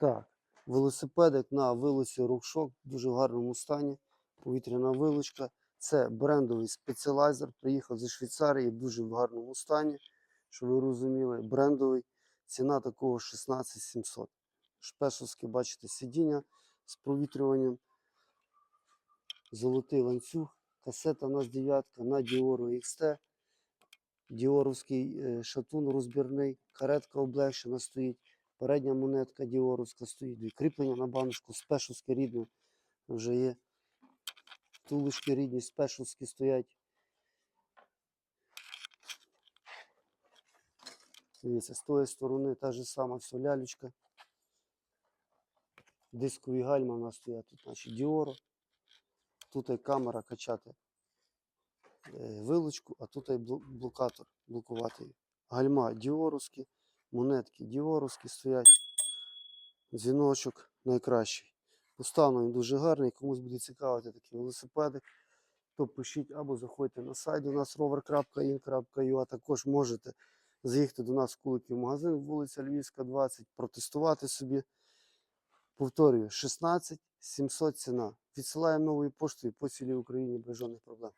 Так, велосипедик на вилиці Рукшок в дуже гарному стані. Повітряна вилучка. Це брендовий спеціалайзер. Приїхав зі Швейцарії в дуже гарному стані. Щоб ви розуміли, брендовий. Ціна такого 16 700. Шпешовське, бачите, сидіння з провітрюванням. Золотий ланцюг. Касета у нас дев'ятка на Діору XT. Діоровський е, шатун розбірний. Каретка облегшена стоїть. Передня монетка Діоровська стоїть. Дві кріплення на баночку. Спешовське рідне вже є. Тулочки рідні, спешовські стоять. Дивіться, з тої сторони та ж сама все лялечка. Дискові гальма у нас стоять тут, наші Діоро. Тут і камера качати е, вилучку, а тут і блокатор блокувати. Гальма діоровські, монетки діоровські стоять. Дзвіночок найкращий. По він дуже гарний. Комусь буде цікавити такі велосипеди, то пишіть або заходьте на сайт у нас rover.in.ua, також можете заїхати до нас в Куликів магазин, вулиця Львівська, 20, протестувати собі. Повторюю, 16 700 ціна. Відсилаємо новою поштою по цілій Україні без жодних проблем.